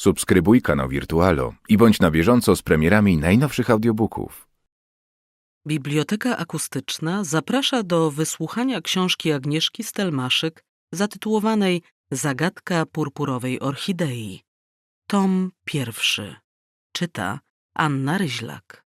Subskrybuj kanał Wirtualo i bądź na bieżąco z premierami najnowszych audiobooków. Biblioteka Akustyczna zaprasza do wysłuchania książki Agnieszki Stelmaszyk zatytułowanej Zagadka purpurowej orchidei. Tom pierwszy. Czyta Anna Ryźlak.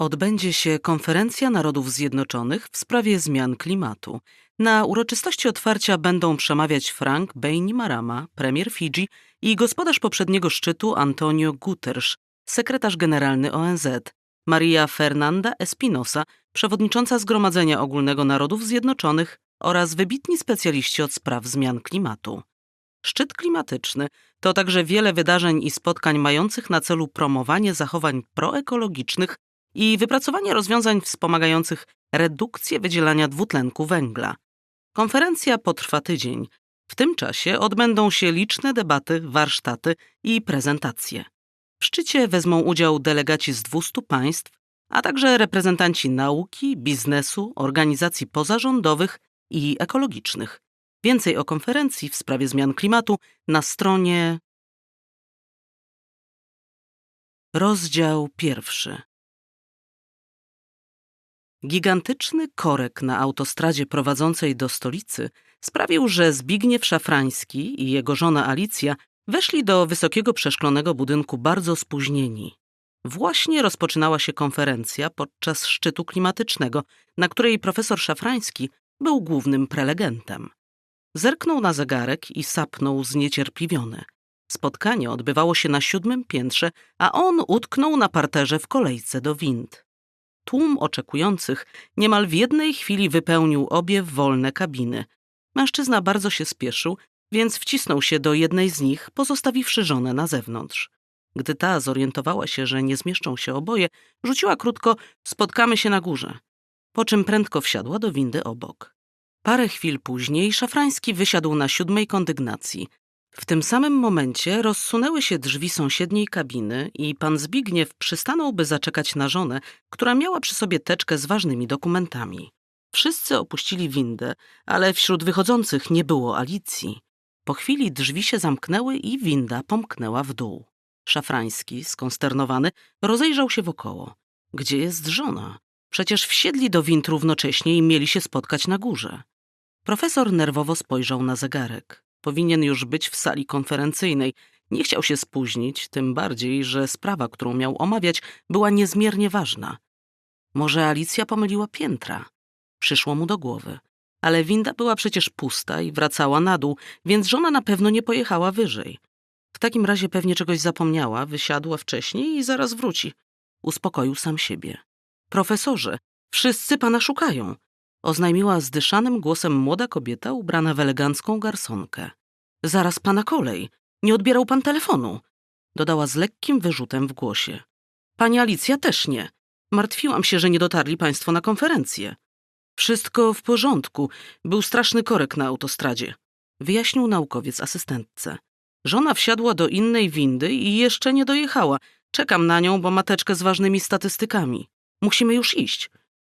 Odbędzie się konferencja Narodów Zjednoczonych w sprawie zmian klimatu. Na uroczystości otwarcia będą przemawiać Frank Bainimarama, premier Fidżi i gospodarz poprzedniego szczytu Antonio Guterres, sekretarz generalny ONZ, Maria Fernanda Espinosa, przewodnicząca Zgromadzenia Ogólnego Narodów Zjednoczonych oraz wybitni specjaliści od spraw zmian klimatu. Szczyt klimatyczny to także wiele wydarzeń i spotkań mających na celu promowanie zachowań proekologicznych i wypracowanie rozwiązań wspomagających redukcję wydzielania dwutlenku węgla. Konferencja potrwa tydzień. W tym czasie odbędą się liczne debaty, warsztaty i prezentacje. W szczycie wezmą udział delegaci z 200 państw, a także reprezentanci nauki, biznesu, organizacji pozarządowych i ekologicznych. Więcej o konferencji w sprawie zmian klimatu na stronie. Rozdział pierwszy. Gigantyczny korek na autostradzie prowadzącej do stolicy sprawił, że Zbigniew Szafrański i jego żona Alicja weszli do wysokiego przeszklonego budynku bardzo spóźnieni. Właśnie rozpoczynała się konferencja podczas szczytu klimatycznego, na której profesor Szafrański był głównym prelegentem. Zerknął na zegarek i sapnął zniecierpliwiony. Spotkanie odbywało się na siódmym piętrze, a on utknął na parterze w kolejce do wind. Tłum oczekujących niemal w jednej chwili wypełnił obie wolne kabiny. Mężczyzna bardzo się spieszył, więc wcisnął się do jednej z nich, pozostawiwszy żonę na zewnątrz. Gdy ta zorientowała się, że nie zmieszczą się oboje, rzuciła krótko spotkamy się na górze, po czym prędko wsiadła do windy obok. Parę chwil później Szafrański wysiadł na siódmej kondygnacji. W tym samym momencie rozsunęły się drzwi sąsiedniej kabiny i pan Zbigniew przystanął, by zaczekać na żonę, która miała przy sobie teczkę z ważnymi dokumentami. Wszyscy opuścili windę, ale wśród wychodzących nie było Alicji. Po chwili drzwi się zamknęły i winda pomknęła w dół. Szafrański, skonsternowany, rozejrzał się wokoło. Gdzie jest żona? Przecież wsiedli do wind równocześnie i mieli się spotkać na górze. Profesor nerwowo spojrzał na zegarek. Powinien już być w sali konferencyjnej. Nie chciał się spóźnić, tym bardziej, że sprawa, którą miał omawiać, była niezmiernie ważna. Może Alicja pomyliła piętra? Przyszło mu do głowy. Ale winda była przecież pusta i wracała na dół, więc żona na pewno nie pojechała wyżej. W takim razie pewnie czegoś zapomniała, wysiadła wcześniej i zaraz wróci. Uspokoił sam siebie. Profesorze, wszyscy pana szukają oznajmiła zdyszanym głosem młoda kobieta ubrana w elegancką garsonkę. Zaraz pana kolej. Nie odbierał pan telefonu. Dodała z lekkim wyrzutem w głosie. Pani Alicja też nie. Martwiłam się, że nie dotarli państwo na konferencję. Wszystko w porządku. Był straszny korek na autostradzie. Wyjaśnił naukowiec asystentce. Żona wsiadła do innej windy i jeszcze nie dojechała. Czekam na nią, bo mateczkę z ważnymi statystykami. Musimy już iść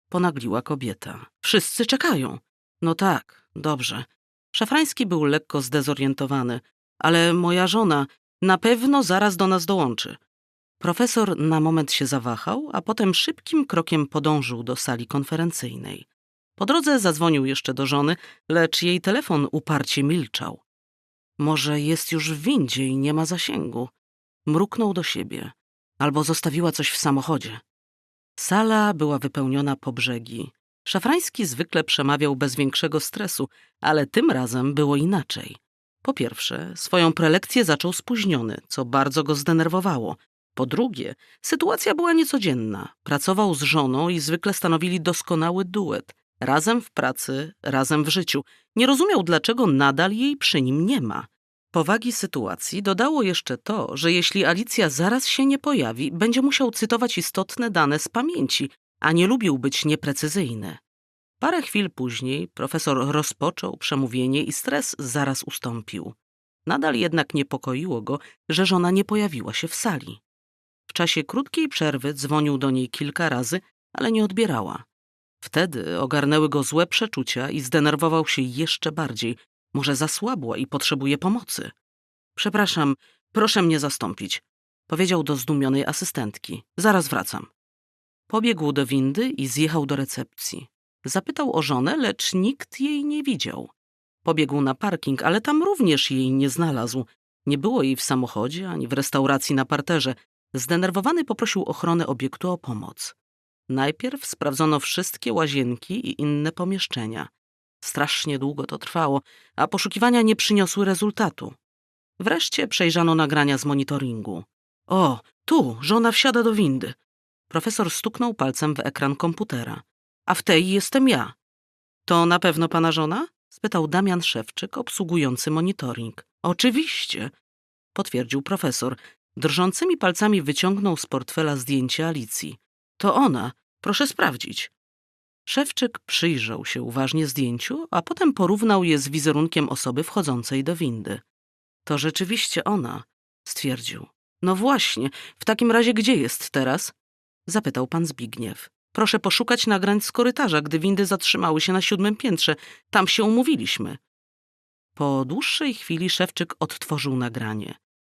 ponagliła kobieta. Wszyscy czekają. No tak, dobrze. Szafrański był lekko zdezorientowany, ale moja żona na pewno zaraz do nas dołączy. Profesor na moment się zawahał, a potem szybkim krokiem podążył do sali konferencyjnej. Po drodze zadzwonił jeszcze do żony, lecz jej telefon uparcie milczał. Może jest już w windzie i nie ma zasięgu. Mruknął do siebie. Albo zostawiła coś w samochodzie. Sala była wypełniona po brzegi. Szafrański zwykle przemawiał bez większego stresu, ale tym razem było inaczej. Po pierwsze, swoją prelekcję zaczął spóźniony, co bardzo go zdenerwowało. Po drugie, sytuacja była niecodzienna. Pracował z żoną i zwykle stanowili doskonały duet. Razem w pracy, razem w życiu. Nie rozumiał, dlaczego nadal jej przy nim nie ma. Powagi sytuacji dodało jeszcze to, że jeśli Alicja zaraz się nie pojawi, będzie musiał cytować istotne dane z pamięci, a nie lubił być nieprecyzyjny. Parę chwil później profesor rozpoczął przemówienie i stres zaraz ustąpił. Nadal jednak niepokoiło go, że żona nie pojawiła się w sali. W czasie krótkiej przerwy dzwonił do niej kilka razy, ale nie odbierała. Wtedy ogarnęły go złe przeczucia i zdenerwował się jeszcze bardziej, Może zasłabła i potrzebuje pomocy. Przepraszam, proszę mnie zastąpić, powiedział do zdumionej asystentki. Zaraz wracam. Pobiegł do windy i zjechał do recepcji. Zapytał o żonę, lecz nikt jej nie widział. Pobiegł na parking, ale tam również jej nie znalazł. Nie było jej w samochodzie ani w restauracji na parterze. Zdenerwowany poprosił ochronę obiektu o pomoc. Najpierw sprawdzono wszystkie łazienki i inne pomieszczenia. Strasznie długo to trwało, a poszukiwania nie przyniosły rezultatu. Wreszcie przejrzano nagrania z monitoringu. O, tu, żona wsiada do windy. Profesor stuknął palcem w ekran komputera. A w tej jestem ja. To na pewno pana żona? spytał Damian Szewczyk, obsługujący monitoring. Oczywiście, potwierdził profesor. Drżącymi palcami wyciągnął z portfela zdjęcie Alicji. To ona, proszę sprawdzić. Szewczyk przyjrzał się uważnie zdjęciu, a potem porównał je z wizerunkiem osoby wchodzącej do windy. To rzeczywiście ona, stwierdził. No właśnie, w takim razie gdzie jest teraz? Zapytał pan Zbigniew. Proszę poszukać nagrań z korytarza, gdy windy zatrzymały się na siódmym piętrze. Tam się umówiliśmy. Po dłuższej chwili Szewczyk odtworzył nagranie.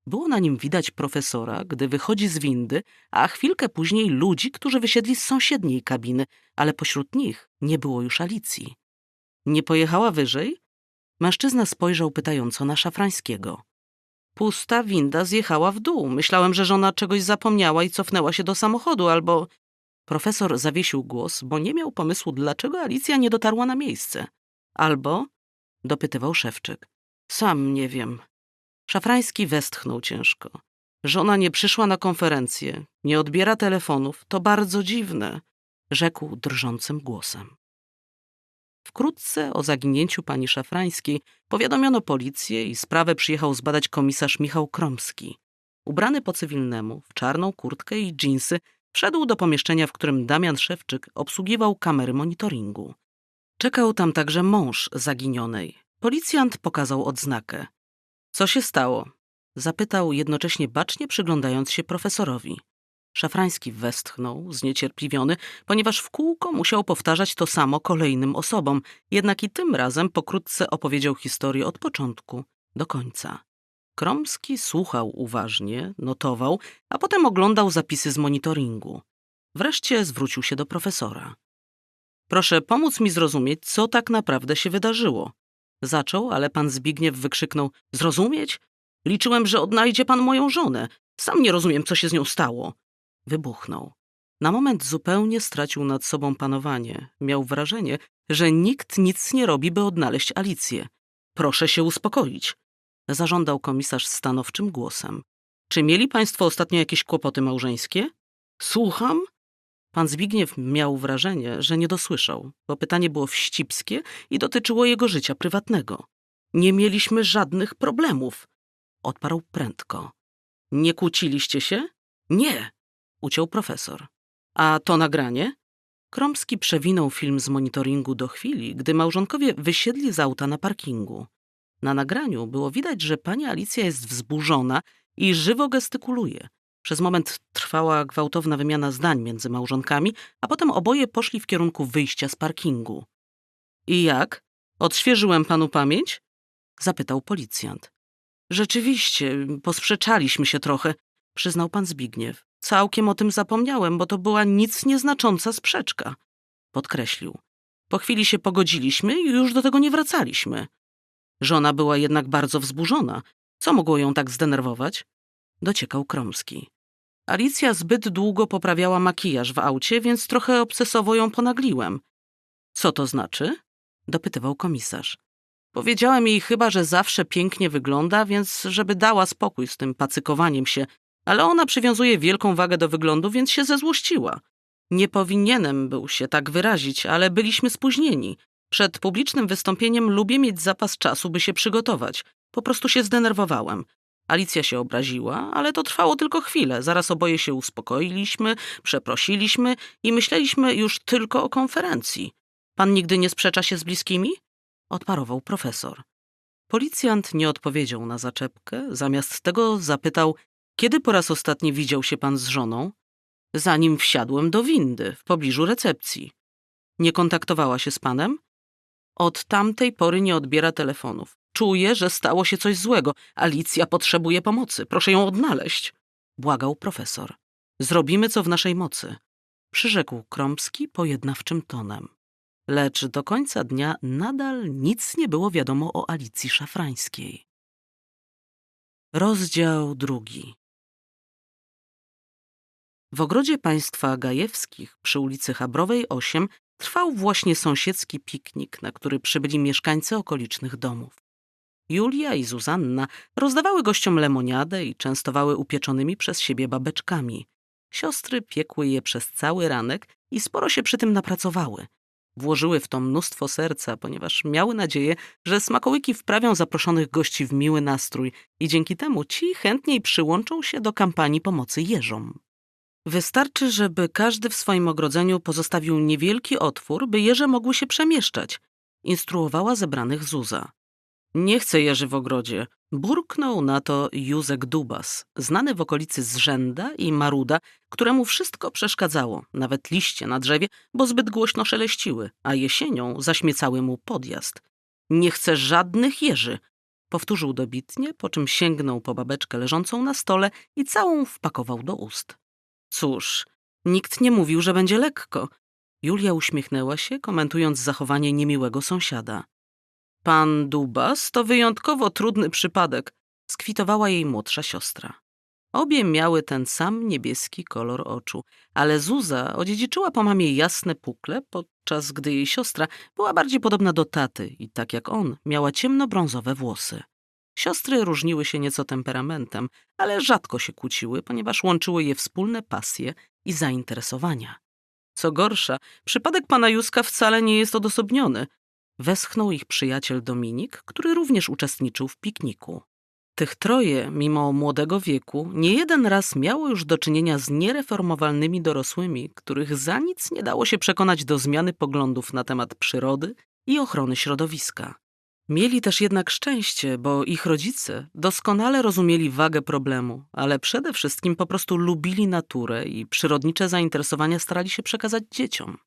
Było na nim widać profesora, gdy wychodzi z windy, a chwilkę później ludzi, którzy wysiedli z sąsiedniej kabiny, ale pośród nich nie było już Alicji. Nie pojechała wyżej? Mężczyzna spojrzał pytająco na Szafrańskiego. Pusta winda zjechała w dół. Myślałem, że żona czegoś zapomniała i cofnęła się do samochodu, albo... Profesor zawiesił głos, bo nie miał pomysłu, dlaczego Alicja nie dotarła na miejsce. Albo... dopytywał Szewczyk. Sam nie wiem. Szafrański westchnął ciężko. Żona nie przyszła na konferencję, nie odbiera telefonów. To bardzo dziwne, rzekł drżącym głosem. Wkrótce o zaginięciu pani Szafrańskiej powiadomiono policję i sprawę przyjechał zbadać komisarz Michał Kromski. Ubrany po cywilnemu, w czarną kurtkę i dżinsy, wszedł do pomieszczenia, w którym Damian Szewczyk obsługiwał kamery monitoringu. Czekał tam także mąż zaginionej. Policjant pokazał odznakę. Co się stało? Zapytał jednocześnie bacznie przyglądając się profesorowi. Szafrański westchnął, zniecierpliwiony, ponieważ w kółko musiał powtarzać to samo kolejnym osobom, jednak i tym razem pokrótce opowiedział historię od początku do końca. Kromski słuchał uważnie, notował, a potem oglądał zapisy z monitoringu. Wreszcie zwrócił się do profesora. Proszę pomóc mi zrozumieć, co tak naprawdę się wydarzyło. Zaczął, ale pan Zbigniew wykrzyknął: Zrozumieć? Liczyłem, że odnajdzie pan moją żonę. Sam nie rozumiem, co się z nią stało. Wybuchnął. Na moment zupełnie stracił nad sobą panowanie. Miał wrażenie, że nikt nic nie robi, by odnaleźć Alicję. Proszę się uspokoić, zażądał komisarz stanowczym głosem. Czy mieli państwo ostatnio jakieś kłopoty małżeńskie? Słucham? Pan Zbigniew miał wrażenie, że nie dosłyszał, bo pytanie było wścibskie i dotyczyło jego życia prywatnego. Nie mieliśmy żadnych problemów, odparł prędko. Nie kłóciliście się? Nie, uciął profesor. A to nagranie? Kromski przewinął film z monitoringu do chwili, gdy małżonkowie wysiedli z auta na parkingu. Na nagraniu było widać, że pani Alicja jest wzburzona i żywo gestykuluje. Przez moment trwała gwałtowna wymiana zdań między małżonkami, a potem oboje poszli w kierunku wyjścia z parkingu. I jak? Odświeżyłem panu pamięć? Zapytał policjant. Rzeczywiście, posprzeczaliśmy się trochę, przyznał pan Zbigniew. Całkiem o tym zapomniałem, bo to była nic nieznacząca sprzeczka. Podkreślił. Po chwili się pogodziliśmy i już do tego nie wracaliśmy. Żona była jednak bardzo wzburzona. Co mogło ją tak zdenerwować? Dociekał Kromski. Alicja zbyt długo poprawiała makijaż w aucie, więc trochę obsesowo ją ponagliłem. Co to znaczy? Dopytywał komisarz. Powiedziałem jej chyba, że zawsze pięknie wygląda, więc żeby dała spokój z tym pacykowaniem się, ale ona przywiązuje wielką wagę do wyglądu, więc się zezłościła. Nie powinienem był się tak wyrazić, ale byliśmy spóźnieni. Przed publicznym wystąpieniem lubię mieć zapas czasu, by się przygotować. Po prostu się zdenerwowałem. Alicja się obraziła, ale to trwało tylko chwilę. Zaraz oboje się uspokoiliśmy, przeprosiliśmy i myśleliśmy już tylko o konferencji. Pan nigdy nie sprzecza się z bliskimi? Odparował profesor. Policjant nie odpowiedział na zaczepkę, zamiast tego zapytał, kiedy po raz ostatni widział się pan z żoną? Zanim wsiadłem do windy, w pobliżu recepcji. Nie kontaktowała się z panem? Od tamtej pory nie odbiera telefonów. Czuję, że stało się coś złego. Alicja potrzebuje pomocy. Proszę ją odnaleźć. Błagał profesor. Zrobimy, co w naszej mocy. Przyrzekł Krąbski pojednawczym tonem. Lecz do końca dnia nadal nic nie było wiadomo o Alicji Szafrańskiej. Rozdział drugi W ogrodzie państwa Gajewskich przy ulicy Habrowej 8 trwał właśnie sąsiedzki piknik, na który przybyli mieszkańcy okolicznych domów. Julia i Zuzanna rozdawały gościom lemoniadę i częstowały upieczonymi przez siebie babeczkami. Siostry piekły je przez cały ranek i sporo się przy tym napracowały. Włożyły w to mnóstwo serca, ponieważ miały nadzieję, że smakołyki wprawią zaproszonych gości w miły nastrój i dzięki temu ci chętniej przyłączą się do kampanii pomocy jeżom. Wystarczy, żeby każdy w swoim ogrodzeniu pozostawił niewielki otwór, by jeże mogły się przemieszczać, instruowała zebranych Zuza. Nie chcę jeży w ogrodzie. Burknął na to Józek Dubas, znany w okolicy Zrzęda i Maruda, któremu wszystko przeszkadzało, nawet liście na drzewie, bo zbyt głośno szeleściły, a jesienią zaśmiecały mu podjazd. Nie chcę żadnych jeży, powtórzył dobitnie, po czym sięgnął po babeczkę leżącą na stole i całą wpakował do ust. Cóż, nikt nie mówił, że będzie lekko. Julia uśmiechnęła się, komentując zachowanie niemiłego sąsiada. Pan Dubas to wyjątkowo trudny przypadek, skwitowała jej młodsza siostra. Obie miały ten sam niebieski kolor oczu, ale Zuza odziedziczyła po mamie jasne pukle, podczas gdy jej siostra była bardziej podobna do taty i tak jak on miała ciemnobrązowe włosy. Siostry różniły się nieco temperamentem, ale rzadko się kłóciły, ponieważ łączyły je wspólne pasje i zainteresowania. Co gorsza, przypadek pana Józka wcale nie jest odosobniony. Westchnął ich przyjaciel Dominik, który również uczestniczył w pikniku. Tych troje, mimo młodego wieku, nie jeden raz miało już do czynienia z niereformowalnymi dorosłymi, których za nic nie dało się przekonać do zmiany poglądów na temat przyrody i ochrony środowiska. Mieli też jednak szczęście, bo ich rodzice doskonale rozumieli wagę problemu, ale przede wszystkim po prostu lubili naturę i przyrodnicze zainteresowania starali się przekazać dzieciom.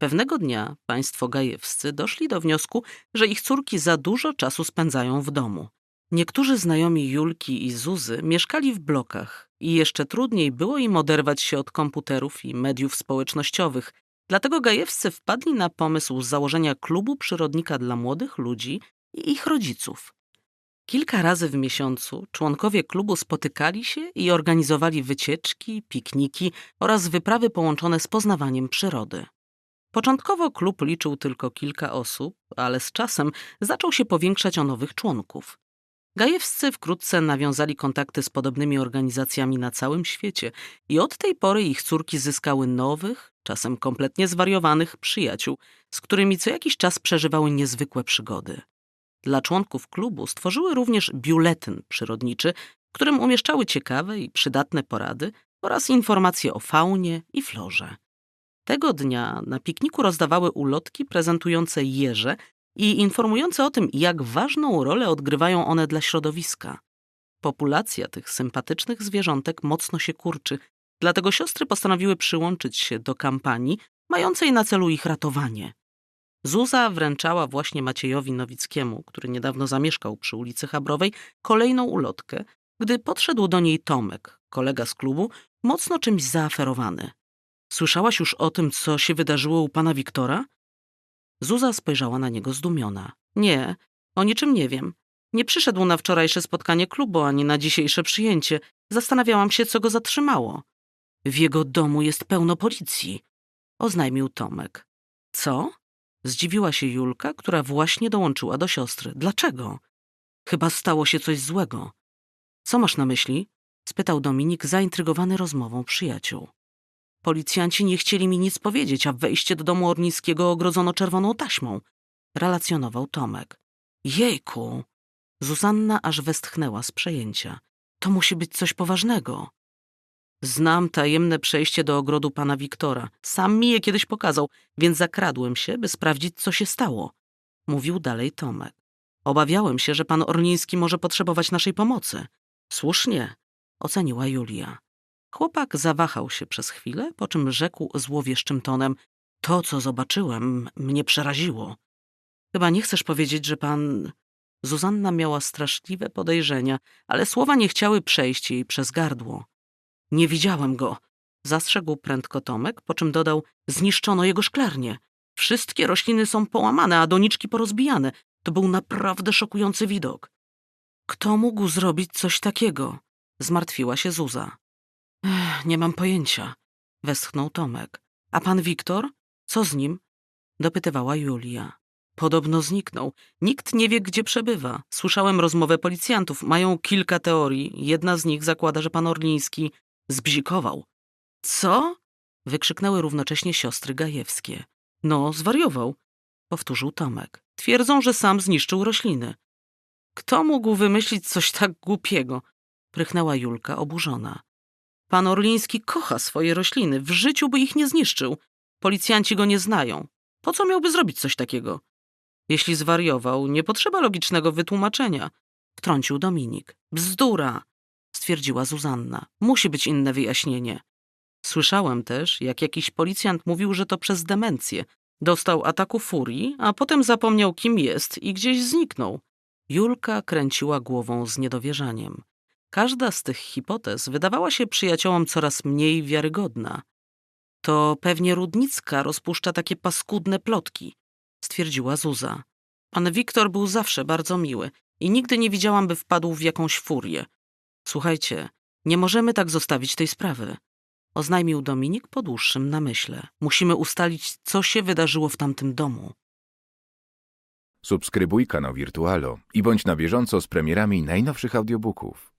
Pewnego dnia państwo gajewscy doszli do wniosku, że ich córki za dużo czasu spędzają w domu. Niektórzy znajomi Julki i Zuzy mieszkali w blokach i jeszcze trudniej było im oderwać się od komputerów i mediów społecznościowych, Dlatego gajewscy wpadli na pomysł założenia klubu przyrodnika dla młodych ludzi i ich rodziców. Kilka razy w miesiącu członkowie klubu spotykali się i organizowali wycieczki, pikniki oraz wyprawy połączone z poznawaniem przyrody. Początkowo klub liczył tylko kilka osób, ale z czasem zaczął się powiększać o nowych członków. Gajewscy wkrótce nawiązali kontakty z podobnymi organizacjami na całym świecie i od tej pory ich córki zyskały nowych, czasem kompletnie zwariowanych przyjaciół, z którymi co jakiś czas przeżywały niezwykłe przygody. Dla członków klubu stworzyły również biuletyn przyrodniczy, w którym umieszczały ciekawe i przydatne porady oraz informacje o faunie i florze. Tego dnia na pikniku rozdawały ulotki prezentujące jeże i informujące o tym, jak ważną rolę odgrywają one dla środowiska. Populacja tych sympatycznych zwierzątek mocno się kurczy, dlatego siostry postanowiły przyłączyć się do kampanii mającej na celu ich ratowanie. Zuza wręczała właśnie Maciejowi Nowickiemu, który niedawno zamieszkał przy ulicy Habrowej, kolejną ulotkę, gdy podszedł do niej Tomek, kolega z klubu, mocno czymś zaaferowany. Słyszałaś już o tym, co się wydarzyło u pana Wiktora? Zuza spojrzała na niego zdumiona. Nie, o niczym nie wiem. Nie przyszedł na wczorajsze spotkanie klubu ani na dzisiejsze przyjęcie. Zastanawiałam się, co go zatrzymało. W jego domu jest pełno policji, oznajmił Tomek. Co? Zdziwiła się Julka, która właśnie dołączyła do siostry. Dlaczego? Chyba stało się coś złego. Co masz na myśli? spytał Dominik, zaintrygowany rozmową przyjaciół. Policjanci nie chcieli mi nic powiedzieć, a wejście do domu Orniskiego ogrodzono czerwoną taśmą, relacjonował Tomek. Jejku! Zuzanna aż westchnęła z przejęcia. To musi być coś poważnego. Znam tajemne przejście do ogrodu pana Wiktora. Sam mi je kiedyś pokazał, więc zakradłem się, by sprawdzić, co się stało. Mówił dalej Tomek. Obawiałem się, że pan Orliński może potrzebować naszej pomocy. Słusznie, oceniła Julia. Chłopak zawahał się przez chwilę, po czym rzekł złowieszczym tonem: To, co zobaczyłem, mnie przeraziło. Chyba nie chcesz powiedzieć, że pan. Zuzanna miała straszliwe podejrzenia, ale słowa nie chciały przejść jej przez gardło. Nie widziałem go, zastrzegł prędko Tomek, po czym dodał: Zniszczono jego szklarnię. Wszystkie rośliny są połamane, a doniczki porozbijane. To był naprawdę szokujący widok. Kto mógł zrobić coś takiego? Zmartwiła się Zuza. Nie mam pojęcia, westchnął Tomek. A pan Wiktor? Co z nim? Dopytywała Julia. Podobno zniknął. Nikt nie wie, gdzie przebywa. Słyszałem rozmowę policjantów. Mają kilka teorii. Jedna z nich zakłada, że pan Orliński zbzikował. Co? Wykrzyknęły równocześnie siostry Gajewskie. No, zwariował, powtórzył Tomek. Twierdzą, że sam zniszczył rośliny. Kto mógł wymyślić coś tak głupiego? Prychnęła Julka, oburzona. Pan Orliński kocha swoje rośliny. W życiu by ich nie zniszczył. Policjanci go nie znają. Po co miałby zrobić coś takiego? Jeśli zwariował, nie potrzeba logicznego wytłumaczenia. Wtrącił Dominik. Bzdura, stwierdziła Zuzanna. Musi być inne wyjaśnienie. Słyszałem też, jak jakiś policjant mówił, że to przez demencję. Dostał ataku furii, a potem zapomniał, kim jest i gdzieś zniknął. Julka kręciła głową z niedowierzaniem. Każda z tych hipotez wydawała się przyjaciołom coraz mniej wiarygodna. To pewnie Rudnicka rozpuszcza takie paskudne plotki, stwierdziła Zuza. Pan Wiktor był zawsze bardzo miły i nigdy nie widziałam, by wpadł w jakąś furię. Słuchajcie, nie możemy tak zostawić tej sprawy, oznajmił Dominik po dłuższym namyśle. Musimy ustalić, co się wydarzyło w tamtym domu. Subskrybuj kanał Wirtualo i bądź na bieżąco z premierami najnowszych audiobooków.